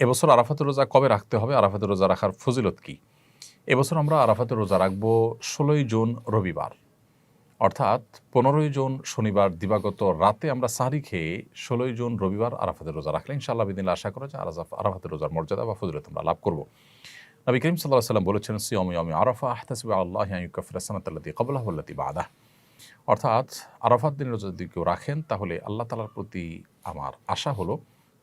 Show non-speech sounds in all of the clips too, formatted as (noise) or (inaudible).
এবছর আরাফাতের রোজা কবে রাখতে হবে? আরাফাতের রোজা রাখার ফজিলত কি? এবছর আমরা আরাফাতের রোজা রাখব ষোলোই জুন রবিবার। অর্থাৎ পনেরোই জুন শনিবার দিবাগত রাতে আমরা সাহারি খেয়ে ষোলোই জুন রবিবার আরাফাতের রোজা রাখলে ইনশাআল্লাহ বিদিন আশা করা যায় আরাফা আরাফাতের রোজার মর্যাদা বা ফজিলত আমরা লাভ করব। নবী করিম সাল্লাহ সাল্লাম বলেছেন, সিয়ম ইয়মি আরাফা আহতাসিবা আল্লাহ ইউকাফিরাসানাতাল্লাতি কবলাহুল্লাতি বাদা অর্থাৎ আরাফাত দিন রোজা যদি কেউ রাখেন, তাহলে আল্লাহ তালার প্রতি আমার আশা হলো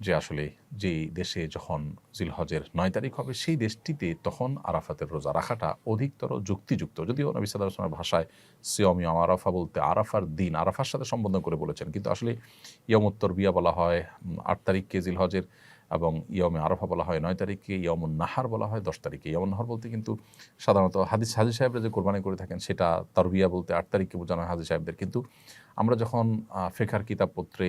যে আসলে যেই দেশে যখন জিলহজের নয় তারিখ হবে, সেই দেশটিতে তখন আরাফাতের রোজা রাখাটা অধিকতর যুক্তিযুক্ত। যদিও নবী সাল্লাহ আসলামের ভাষায় সিয়ম আরাফা বলতে আরাফার দিন, আরাফার সাথে সম্বোধন করে বলেছেন। কিন্তু আসলে ইয়মোত্তর বিয়া বলা হয় আট তারিখকে জিলহজের এবং ইয়মে আরফা বলা হয় নয় তারিখকে ইয়মুন নাহার বলা হয় দশ তারিখে ইয়মুন নাহার বলতে কিন্তু সাধারণত হাদিস হাজি সাহেবরা যে কোরবানি করে থাকেন সেটা তারবিয়া বলতে আট তারিখকে বোঝানো হয় হাজি সাহেবদের। কিন্তু আমরা যখন ফেখার কিতাবপত্রে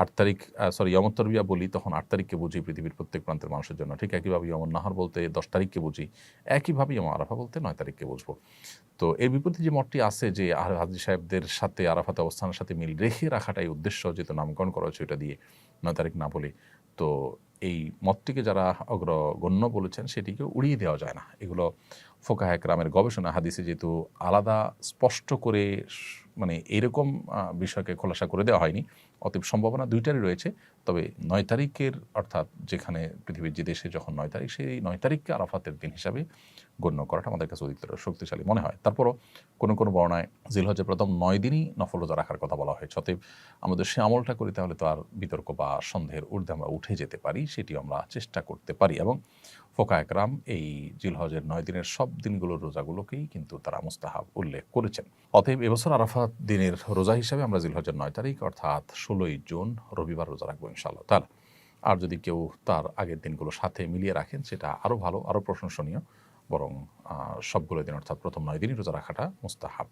আট তারিখ সরি ইয়মত তরবিয়া বলি, তখন আট তারিখকে বুঝি পৃথিবীর প্রত্যেক প্রান্তের মানুষের জন্য। ঠিক একইভাবে ইয়মন নাহার বলতে দশ তারিখকে বুঝি, একইভাবে ইয়ম আরাফা বলতে নয় তারিখকে বুঝব। তো এর বিপরীতে যে মতটি আছে যে আর হাজি সাহেবদের সাথে আরাফাতে অবস্থানের সাথে মিল রেখে রাখাটাই উদ্দেশ্য, যেহেতু নামকরণ করা হয়েছে ওইটা দিয়ে নয় তারিখ না বলে, তো এই মতটিকে যারা অগ্রগণ্য বলেছেন সেটিকে উড়িয়ে দেওয়া যায় না। এগুলো ফোকা একরামের গবেষণা হাদিসে যেহেতু আলাদা স্পষ্ট করে মানে এরকম বিষয়কে খোলাসা করে দেওয়া হয়নি, অতএব সম্ভাবনা দুইটারই রয়েছে। তবে নয় তারিখের অর্থাৎ যেখানে পৃথিবীর যে দেশে যখন নয় তারিখ, সেই নয় তারিখকে আরাফাতের দিন হিসাবে গণ্য করাটা আমাদের কাছে অধিকতর শক্তিশালী মনে হয়। তারপরও কোনো কোনো বর্ণায় জিলহজের প্রথম নয় দিনই নফল রোজা রাখার কথা বলা হয়েছে। অতএব আমাদের সে আমলটা করি, তাহলে তো আর বিতর্ক বা সন্দেহের ঊর্ধ্বে আমরা উঠে যেতে পারি সেটি আমরা চেষ্টা করতে পারি। এবং ফোকা একরাম এই জিলহজের নয় দিনের সব দিনগুলোর রোজাগুলোকেই কিন্তু তারা মুস্তাহাব উল্লেখ করেছেন। অতএব এবছর আরাফাত দিনের রোজা হিসাবে আমরা জিলহজের নয় তারিখ অর্থাৎ ষোলোই জুন রবিবার রোজা রাখব ইনশাআল্লাহ তালা আর যদি কেউ তার আগের দিনগুলো সাথে মিলিয়ে রাখেন, সেটা আরও ভালো আরও প্রশংসনীয়, বরং সবগুলো দিন অর্থাৎ প্রথম নয় দিনই রোজা রাখাটা মুস্তাহাব।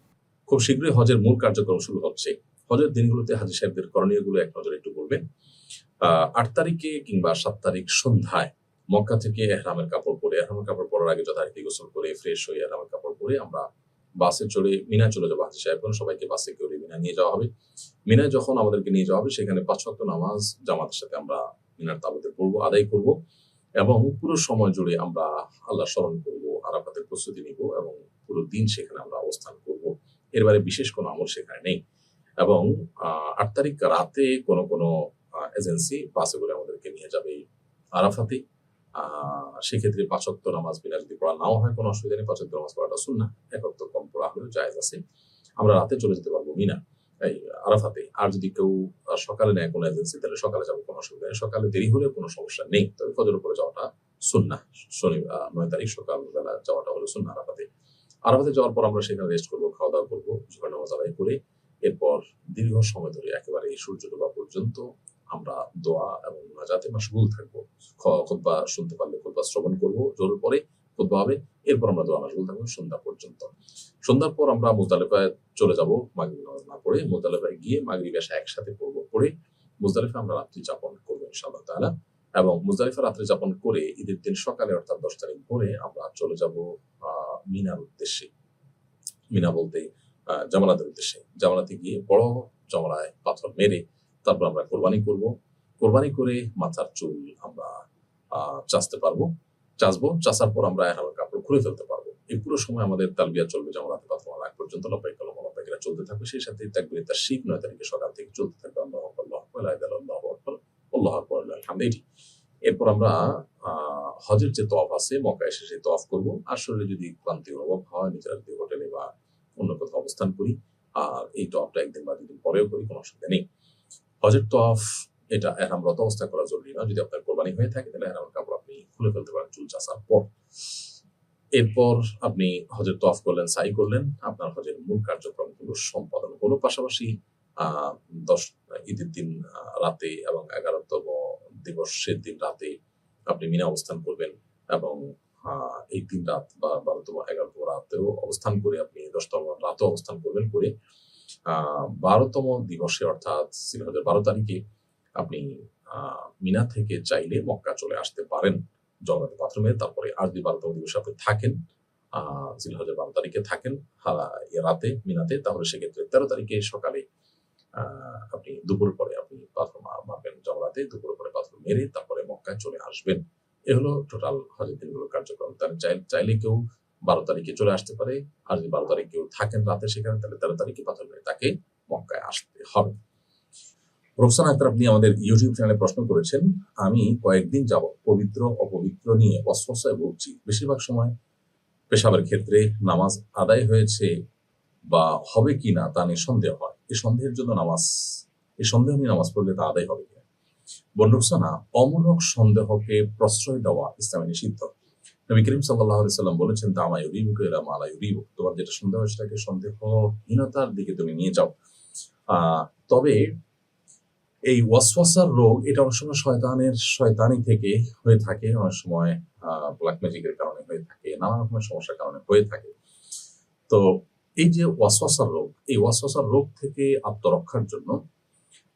খুব শীঘ্রই হজের মূল কার্যক্রম শুরু হচ্ছে। হজের দিনগুলোতে হাজি সাহেবদের করণীয়গুলো এক নজরে একটু বলবেন। আট তারিখে কিংবা সাত তারিখ সন্ধ্যায় মক্কা থেকে এহরামের কাপড় পরে, এহরামের কাপড় পরার আগে যথারীতি গোসল করে ফ্রেশ হয়ে এহরামের কাপড় পরে আমরা বাসে চড়ে মিনা চলে যাব, হাজি সাহেব সবাইকে বাসে করে মিনা নিয়ে যাওয়া হবে। মিনায় যখন আমাদেরকে নিয়ে যাওয়া হবে, সেখানে পাঁচ ওয়াক্ত নামাজ জামাতের সাথে আমরা মিনার তাবুতে পড়ব, আদায় করব এবং পুরো সময় জুড়ে আমরা আল্লাহ স্মরণ করব, আরাফাতের প্রস্তুতি নিব এবং পুরো দিন সেখানে আমরা অবস্থান করব। এর বাইরে বিশেষ কোনো আমল সেখানে নেই এবং আট তারিখ রাতে কোনো কোনো এজেন্সি বাসে করে আমাদেরকে নিয়ে যাবে আরাফাতে। সেক্ষেত্রে পাঁচক্ত নামাজ বিনা যদি পড়া নাও হয়, কোনো অসুবিধা নেই। পাঁচক্ত নামাজ পড়াটা শুন না একত্র কম পড়া হলেও জায়েজ আছে। আমরা রাতে চলে যেতে পারব মিনা, এই আরাফাতে। আর যদি কেউ সকালে নেয় কোনো এজেন্সি তাহলে সকালে যাব, কোনো অসুবিধা নেই। সকালে দেরি হলে কোনো সমস্যা নেই। তবে ফজর উপরে যাওয়াটা সুন্না শনি নয় তারিখ সকালবেলা যাওয়াটা হলো সুন্না আরাফাতে। আরাফাতে যাওয়ার পর আমরা সেখানে রেস্ট করব খাওয়া দাওয়া করব জোগাড় নামাজ আদায় করে। এরপর দীর্ঘ সময় ধরে একেবারে সূর্য ডোবা পর্যন্ত আমরা দোয়া এবং নাজাতে মাসগুল থাকব। খুতবা শুনতে পারলে খুতবা শ্রবণ করব জোর পরে খুতবা হবে। এরপর আমরা দোয়া মাসগুল থাকব সন্ধ্যা পর্যন্ত। সন্ধ্যার পর আমরা মুজদালিফায় চলে যাব, মাগরিব নামাজ না পড়ে মুজদালিফায় গিয়ে মাগরিব এসে একসাথে পড়ব, পড়ে মুজদালিফা আমরা রাত্রি যাপন করব ইনশাআল্লাহ তাআলা। এবং মুজদালিফা রাত্রি যাপন করে ঈদের দিন সকালে অর্থাৎ দশ তারিখ ভোরে আমরা চলে যাব মিনার উদ্দেশ্যে। মিনা বলতে জামালাতের উদ্দেশ্যে। জামালাতে গিয়ে বড় জমলায় পাথর মেরে তারপর আমরা কোরবানি করব। কোরবানি করে মাথার চুল আমরা চাচতে পারব। চাচবো চাচার পর আমরা কাপড় খুলে ফেলতে পারব। এই পুরো সময় আমাদের তালবিয়া চলবে জামালাতে পাথর মারা আগ পর্যন্ত লব্বাই কলম লব্বাইকরা চলতে থাকবে। সেই সাথে তাকবির তার শিব নয় তারিখে সকাল থেকে চলতে থাকবে। আল্লাহ আল্লাহু আল্লাহু আল্লাহু আকবার, আলহামদুলিল্লাহ। এরপর আমরা হজের যে তফ আছে মক্কা এসে সেই তফ করব। আর শরীরে যদি ক্লান্তি অনুভব হয় নিজেরা হোটেলে বা অন্য কোথাও অবস্থান করি আর এই টপটা একদিন বা দুদিন পরেও করি কোনো অসুবিধা নেই। হজের তফ এটা এহরামরত অবস্থা করা জরুরি না। যদি আপনার কোরবানি হয়ে থাকে, তাহলে এহরামের কাপড় আপনি খুলে ফেলতে পারেন চুল চাষার পর। এরপর আপনি হজের তফ করলেন, সাই করলেন। আপনার হজের মূল কার্যক্রমগুলো সম্পাদন হলো। পাশাপাশি দশ, ঈদের দিন রাতে এবং এগারোতম দিবসের দিন রাতে আপনি মিনা অবস্থান করবেন এবং এই তিন রাত বা বারোতম, এগারোতম রাতেও অবস্থান করে আপনি দশতম রাতেও অবস্থান করবেন করে বারোতম দিবসে, অর্থাৎ সিলহজের বারো তারিখে আপনি মিনা থেকে চাইলে মক্কা চলে আসতে পারেন জগন্নাথ বাথরুমে। তারপরে আর যদি বারোতম দিবসে আপনি থাকেন জিলহজের বারো তারিখে থাকেন রাতে, মিনাতে। তাহলে সেক্ষেত্রে তেরো তারিখে সকালে আপনি দুপুর পরে আপনি পাথর মারবেন জগরাতে দুপুর পরে পাথর মেরে তারপরে মক্কায় চলে আসবেন। এ হলো টোটাল হজের দিনগুলো কার্যক্রম। তার চাইলে কেউ বারো তারিখে চলে আসতে পারে। আর যদি বারো তারিখ কেউ থাকেন রাতে সেখানে, তাহলে তেরো তারিখে পাথর মেরে তাকে মক্কায় আসতে হবে। রোকসান আক্তার, আপনি আমাদের ইউটিউব চ্যানেলে প্রশ্ন করেছেন, আমি কয়েকদিন যাব পবিত্র, অপবিত্র নিয়ে অস্বস্থায় ভুগছি বেশিরভাগ সময় পেশাবের ক্ষেত্রে নামাজ আদায় হয়েছে বা হবে কি না তা নিয়ে সন্দেহ হয়। এই সন্দেহের জন্য নামাজ এই সন্দেহ নিয়ে নামাজ পড়লে তা আদায় হবে কিনা? বন্ডুকসানা অমূলক সন্দেহকে প্রশ্রয় দেওয়া ইসলামে নিষিদ্ধ। নবী করিম সাল্লাহ সাল্লাম বলেছেন তা আমায় ইউরিবুকে এরা মালা ইউরিবু। তোমার যেটা সন্দেহ, সেটাকে সন্দেহহীনতার দিকে তুমি নিয়ে যাও। তবে এই ওয়াসওয়াসার রোগ, এটা অনেক সময় শয়তানের, শয়তানি থেকে হয়ে থাকে, অনেক সময় ব্ল্যাক ম্যাজিকের কারণে হয়ে থাকে, নানা রকমের সমস্যার কারণে হয়ে থাকে। তো এই যে ওয়াসওয়াসার রোগ, এই ওয়াসওয়াসার রোগ থেকে আত্মরক্ষার জন্য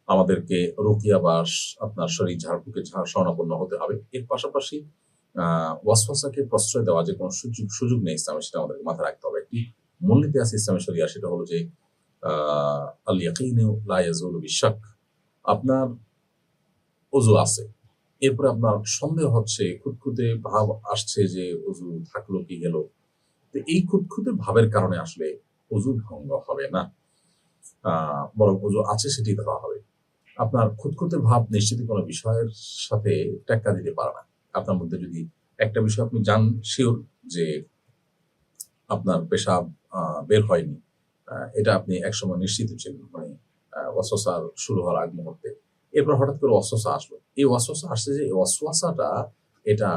আমাদেরকে রোকিয়া বা স- আপনার শরীর ঝাড়ফুঁকে ঝাড়, স্বর্ণাপন্ন হতে হবে। এর পাশাপাশি ওয়াসওয়াসাকে প্রশ্রয় দেওয়া যে কোনো সুযোগ সুযোগ নেই ইসলামে, সেটা আমাদের মাথায় রাখতে হবে। একটি মূলনীতি আছে ইসলামের সরিয়া সেটা হলো যে আল ইয়াকিনু লা ইয়াজুলু আপনার অজু আছে। এরপরে আপনার সন্দেহ হচ্ছে, খুঁতখুঁতে ভাব আসছে যে অজু থাকল কি গেল। তো এই খুঁতখুঁতে ভাবের কারণে আসলে অজু ভঙ্গ হবে না। বরং অজু আছে সেটি ধরা হবে। আপনার খুঁতখুঁতে ভাব নিশ্চিত কোনো বিষয়ের সাথে টেক্কা দিতে পারে না। আপনার মধ্যে যদি একটা বিষয় আপনি জান শিওর যে আপনার পেশাব বের হয়নি এটা আপনি একসময় নিশ্চিত ছিলেন মানে ওয়াসওয়াসার শুরু হওয়ার আগ মুহূর্তে। এরপর হঠাৎ করে ওয়াসওয়াসা আসলো। এই ওয়াসওয়াসা আসছে যে, এই এটা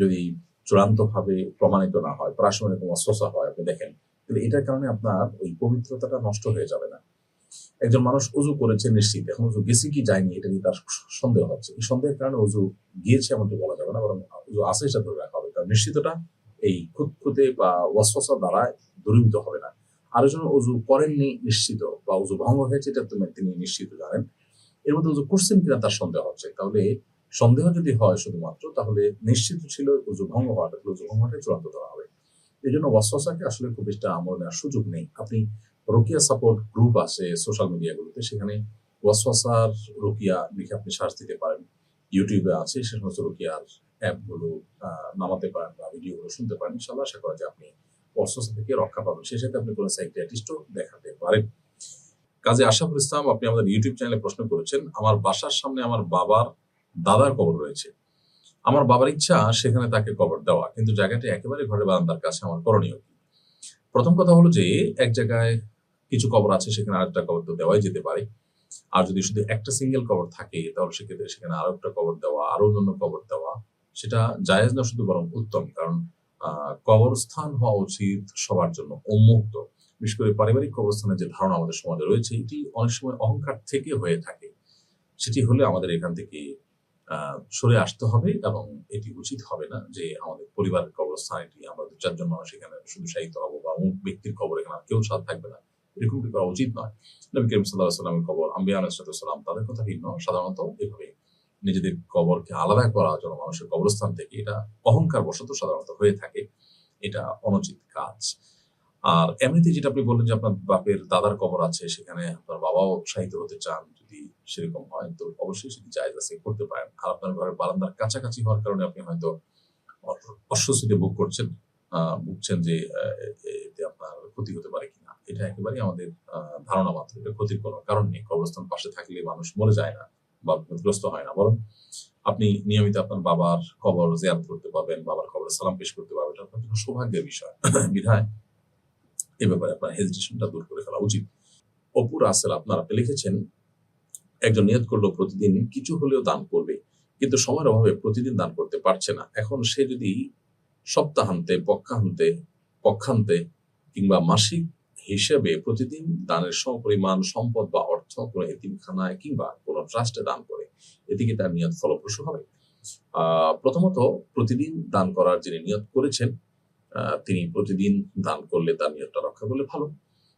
যদি চূড়ান্ত ভাবে প্রমাণিত না হয়, প্রাসঙ্গিক ওয়াসওয়াসা হয়, আপনি দেখেন, তাহলে এটার কারণে আপনার ওই পবিত্রতাটা নষ্ট হয়ে যাবে না। একজন মানুষ উজু করেছে নিশ্চিত। এখন উজু গেছে কি যায়নি, এটা নিয়ে তার সন্দেহ হচ্ছে। এই সন্দেহের কারণে উজু গিয়েছে এমনটি বলা যাবে না, বরং উজু আছে সেটা ধরে রাখা হবে। কারণ নিশ্চিতটা এই খুঁতখুঁতে বা ওয়াসওয়াসা দ্বারা দূরীভূত হবে না। আরেকজন উজু করেননি নিশ্চিত বা উজু ভঙ্গ হয়েছে, এটা তুমি তিনি নিশ্চিত জানেন। এর মধ্যে উজু করছেন কিনা তার সন্দেহ হচ্ছে। তাহলে সন্দেহ যদি হয় শুধুমাত্র, তাহলে নিশ্চিত ছিল উজু ভঙ্গ হওয়াটা। উজু ভঙ্গটাই চূড়ান্ত ধরা হবে। এই জন্য ওয়াসওয়াসাকে আসলে খুব বেশি আমল নেওয়ার সুযোগ নেই। আপনি রোকিয়া সাপোর্ট গ্রুপ আছে সোশ্যাল মিডিয়াগুলোতে সেখানে ওয়াসওয়াসার রোকিয়া লিখে আপনি সার্চ দিতে পারেন। ইউটিউবে আছে, সে সমস্ত রোকিয়ার অ্যাপগুলো নামাতে পারেন বা ভিডিওগুলো শুনতে পারেন। ইনশাল্লাহ আশা করা যায় আপনি ওয়াসওয়াসা থেকে রক্ষা পাবেন। সেই সাথে আপনি কোনো সাইকিয়াট্রিস্টও দেখাতে পারেন। কাজে আশাফুল ইসলাম, আপনি আমাদের ইউটিউব চ্যানেলে প্রশ্ন করেছেন, আমার বাসার সামনে আমার বাবার দাদার কবর রয়েছে। আমার বাবার ইচ্ছা সেখানে তাকে কবর দেওয়া, কিন্তু জায়গাটি একেবারে ঘরে বারান্দার কাছে, আমার করণীয় কি? প্রথম কথা হলো যে, এক জায়গায় কিছু কবর আছে, সেখানে আরেকটা কবর তো দেওয়াই যেতে পারে। আর যদি শুধু একটা সিঙ্গেল কবর থাকে, তাহলে সেক্ষেত্রে সেখানে আরও একটা কবর দেওয়া, আরও অন্যান্য কবর দেওয়া, সেটা জায়েজ না শুধু বরং উত্তম। কারণ কবরস্থান হওয়া উচিত সবার জন্য, উন্মুক্ত। বিশেষ করে পারিবারিক কবরস্থানের যে ধারণা আমাদের সমাজে রয়েছে, এটি অনেক সময় অহংকার থেকে হয়ে থাকে। সেটি হলে আমাদের এখান থেকে সরে আসতে হবে এবং এটি উচিত হবে না যে আমাদের পরিবারের কবরস্থান, এটি আমরা দু চারজন মানুষ এখানে শুধু শায়িত হব বা অমুক ব্যক্তির কবর এখানে কেউ সাথ থাকবে না। এরকমটি করা উচিত নয়। নবী করিম সাল্লাহ সাল্লামের কবর আম্বিয়া আলাইসালাম তাদের কথা ভিন্ন। সাধারণত এভাবে নিজেদের কবরকে আলাদা করা যেন মানুষের কবরস্থান থেকে এটা অহংকার বশত সাধারণত হয়ে থাকে এটা অনুচিত কাজ। আর এমনিতে যেটা আপনি বললেন যে আপনার বাপের দাদার কবর আছে সেখানে আপনার বাবাও শাহিত হতে চান যদি সেরকম হয় তো অবশ্যই সেটি জায়গা আছে করতে পারেন। আর আপনার ঘরের বারান্দার কাছাকাছি হওয়ার কারণে আপনি হয়তো অস্বস্তিতে বুক করছেন আহ, ভুগছেন যে এতে আপনার ক্ষতি হতে পারে কিনা। এটা একেবারেই আমাদের ধারণা মাত্র, এটা ক্ষতির কোনো কারণ নেই। কবরস্থান পাশে থাকলে মানুষ মরে যায় না বা বিপদগ্রস্ত হয় না। বরং আপনি নিয়মিত আপনার বাবার কবর জিয়ারত করতে পারবেন, বাবার কবর সালাম পেশ করতে পারবেন। এটা আপনার জন্য সৌভাগ্যের বিষয়, (clears throat) বিধায়। এ ব্যাপারে আপনার হেজিটেশনটা দূর করে ফেলা উচিত। অপুর আসেল আপনার, আপনি লিখেছেন, একজন নিয়ত করল প্রতিদিন কিছু হলেও দান করবে, কিন্তু সময়ের অভাবে প্রতিদিন দান করতে পারছে না। এখন সে যদি সপ্তাহান্তে, পক্ষান্তে পক্ষান্তে কিংবা মাসিক হিসেবে প্রতিদিন দানের সমপরিমাণ সম্পদ বা অর্থ কোনো এতিমখানায় কিংবা কোনো ট্রাস্টে দান করে। এদিকে তার নিয়ত ফলপ্রসূ হবে। প্রথমত প্রতিদিন দান করার যিনি নিয়ত করেছেন তিনি প্রতিদিন দান করলে তার নিয়তটা রক্ষা করলে ভালো।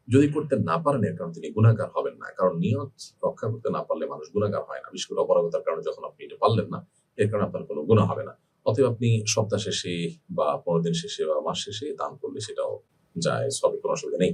যদি করতে না পারেন, এর কারণে তিনি গুণাগার হবেন না। কারণ নিয়ত রক্ষা করতে না পারলে মানুষ গুণাগার হয় না। বিশেষ করে অপারগতার কারণে যখন আপনি এটা পারলেন না, এর কারণে আপনার কোনো গুণা হবে না। অতএব আপনি সপ্তাহ শেষে বা পনেরো দিন শেষে বা মাস শেষে দান করলে সেটাও যায় সবে কোনো অসুবিধা নেই।